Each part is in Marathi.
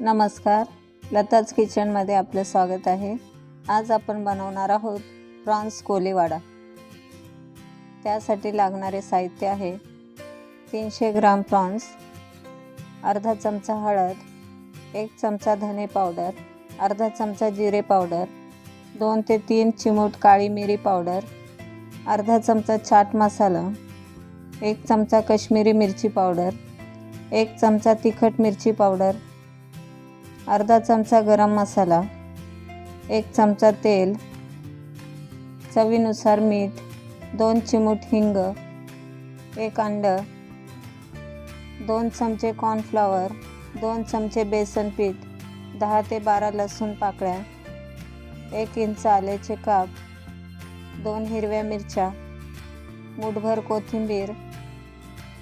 नमस्कार. लताज किचनमध्ये आपलं स्वागत आहे. आज आपण बनवणार आहोत प्रॉन्स कोलीवाडा. त्यासाठी लागणारे साहित्य आहे तीनशे ग्राम प्रॉन्स अर्धा चमचा हळद एक चमचा धने पावडर अर्धा चमचा जिरे पावडर दोन ते तीन चिमूट काळी मिरी पावडर अर्धा चमचा चाट मसाला एक चमचा कश्मीरी मिरची पावडर एक चमचा तिखट मिरची पावडर अर्धा चमचा गरम मसाला एक चमचा तेल चवीनुसार मीठ दोन चिमूट हिंग एक अंड दोन चमचे कॉर्नफ्लॉवर दोन चमचे बेसन पीठ दहा ते बारा लसूण पाकळ्या एक इंच आल्याचे काप दोन हिरव्या मिरच्या मुठभर कोथिंबीर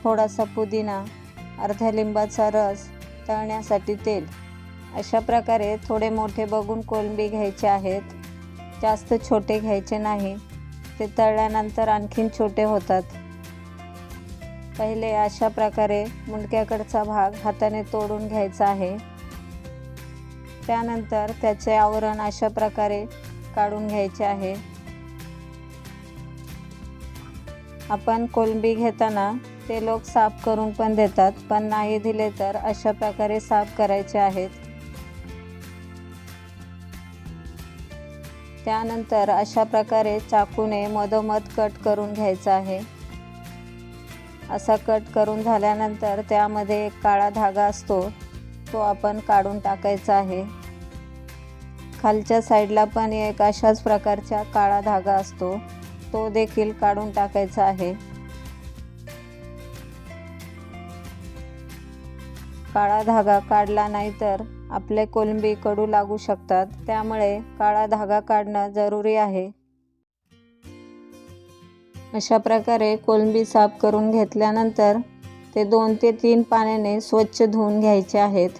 थोडासा पुदिना अर्ध्या लिंबाचा रस तळण्यासाठी तेल. अशा प्रकारे थोडे मोठे बघून कोलंबी घ्यायचे आहेत. जास्त छोटे घ्यायचे नाही. ते तळल्यानंतर आणखीन छोटे होतात. पहिले अशा प्रकारे मुंडक्याकडचा भाग हाताने तोडून घ्यायचा आहे. त्यानंतर त्याचे आवरण अशा प्रकारे काढून घ्यायचे आहे. आपण कोलंबी घेताना ते लोक साफ करून पण देतात पण नाही दिले तर अशा प्रकारे साफ करायचे आहेत. त्यानंतर अशा प्रकारे चाकूने मधोमध कट करून घ्यायचा आहे. असा कट करून झाल्यानंतर त्यामध्ये एक काळा धागा असतो तो आपण काढून टाकायचा आहे. खालच्या साईडला पण एक अशाच प्रकारचा काळा धागा असतो तो देखील काढून टाकायचा आहे. काळा धागा काढला नाही तर आपले कोलंबी कडू लागू शकतात. त्यामुळे काळा धागा काढणं जरुरी आहे. अशा प्रकारे कोलंबी साफ करून घेतल्यानंतर ते दोन ते तीन पाण्याने स्वच्छ धुवून घ्यायचे आहेत.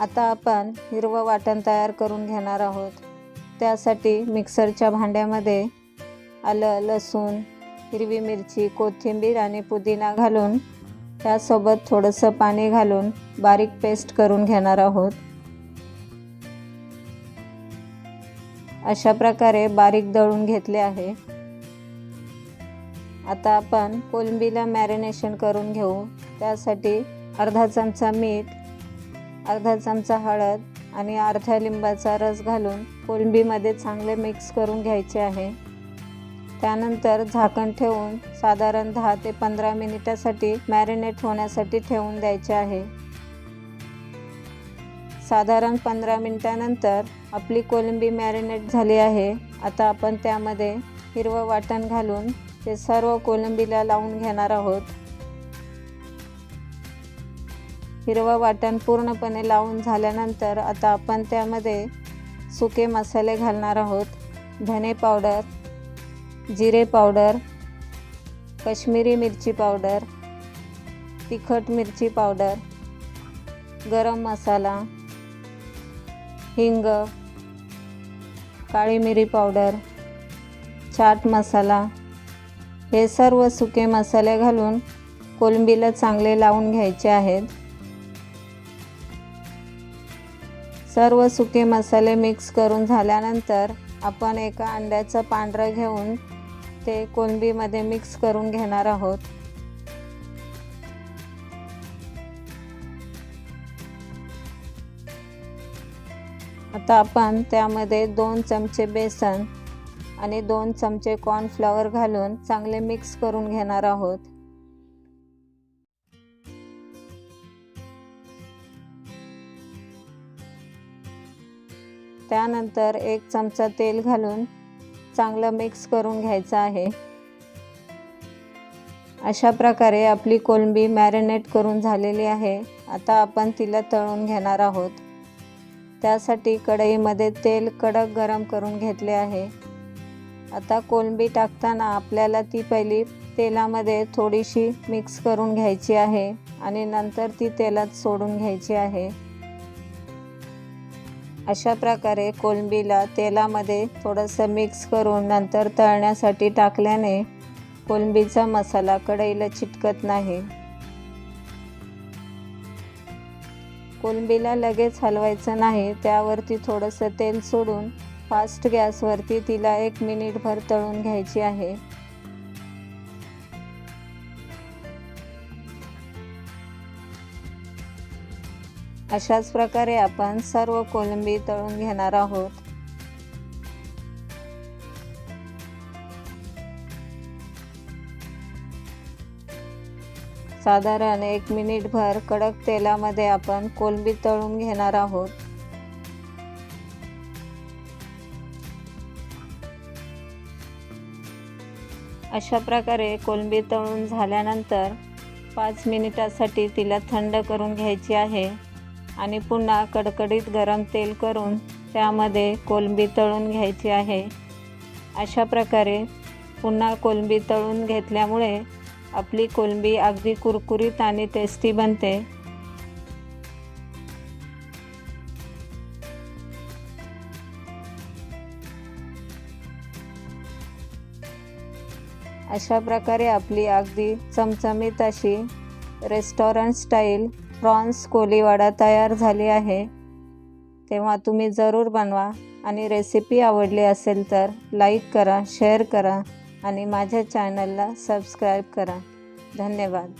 आता आपण हिरवं वाटण तयार करून घेणार आहोत. त्यासाठी मिक्सरच्या भांड्यामध्ये आलं लसूण हिरवी मिरची कोथिंबीर आणि पुदिना घालून त्यासोबत थोडंसं पाणी घालून बारीक पेस्ट करून घेणार आहोत. अशा प्रकारे बारीक दळून घेतले आहे. आता आपण कोलंबीला मॅरिनेशन करून घेऊ. त्यासाठी अर्धा चमचा मीठ अर्धा चमचा हळद आणि अर्ध्या लिंबाचा रस घालून कोलंबीमध्ये चांगले मिक्स करून घ्यायचे आहे. त्यानंतर झाकण ठेवून साधारण दहा ते पंधरा मिनिटासाठी मॅरिनेट होण्यासाठी ठेवून द्यायचे आहे. साधारण पंधरा मिनिटानंतर आपली कोलंबी मॅरिनेट झाली आहे. आता आपण त्यामध्ये हिरवं वाटण घालून ते सर्व कोलंबीला लावून घेणार आहोत. हिरवं वाटण पूर्णपणे लावून झाल्यानंतर आता आपण त्यामध्ये सुके मसाले घालणार आहोत. धने पावडर जिरे पावडर कश्मीरी मिरची पावडर तिखट मिरची पावडर गरम मसाला हिंग काळी मिरी पावडर चाट मसाला. हे सर्व सुके मसाले घालून कोलंबीला चांगले लावून घ्यायचे आहेत. सर्व सुके मसाले मिक्स करून झाल्यानंतर आपण एका अंड्याचं पांढरं घेऊन ते कोलंबीमध्ये मिक्स करून घेणार आहोत. आता आपण त्यामध्ये दोन चमचे बेसन आणि दोन चमचे कॉर्नफ्लॉवर घालून चांगले मिक्स करून घेणार आहोत. त्यानंतर एक चमचा तेल घालून चांगलं मिक्स करून घ्यायचं आहे. अशा प्रकारे आपली कोलंबी मॅरिनेट करून झालेली आहे. आता आपण तिला तळून घेणार आहोत. त्यासाठी कढईमध्ये तेल कडक गरम करून घेतले आहे. आता कोलंबी टाकताना आपल्याला ती पहिली तेलामध्ये थोडीशी मिक्स करून घ्यायची आहे आणि नंतर ती तेलात सोडून घ्यायची आहे. अशा प्रकारे कोलंबीला तेलामध्ये थोडंसं मिक्स करून नंतर तळण्यासाठी टाकल्याने कोलंबीचा मसाला कढईला चिटकत नाही. कोलंबीला लगेच हलवायचं नाही त्यावरती थोडंसं तेल सोडून फास्ट गॅसवरती तिला एक मिनिटभर तळून घ्यायची आहे. अशाच प्रकारे आपण सर्व कोलंबी तळून घेणार आहोत. साधारण एक मिनिटभर कडक तेलामध्ये आपण कोलंबी तळून घेणार आहोत. अशा प्रकारे कोलंबी तळून झाल्यानंतर पाच मिनिटासाठी तिला थंड करून घ्यायची आहे. आणि पुन्हा कडकडीत गरम तेल करून त्यामध्ये कोलंबी तळून घ्यायची आहे. अशा प्रकारे पुन्हा कोलंबी तळून घेतल्यामुळे आपली कोलंबी अगदी कुरकुरीत आणि टेस्टी बनते. अशा प्रकारे आपली अगदी चमचमीत अशी रेस्टॉरंट स्टाईल प्रॉन्स कोलीवाडा तयार झाली आहे. तेव्हा तुम्ही जरूर बनवा आणि रेसिपी आवडली असेल तर लाईक करा शेअर करा आणि माझ्या चॅनलला सबस्क्राईब करा. धन्यवाद.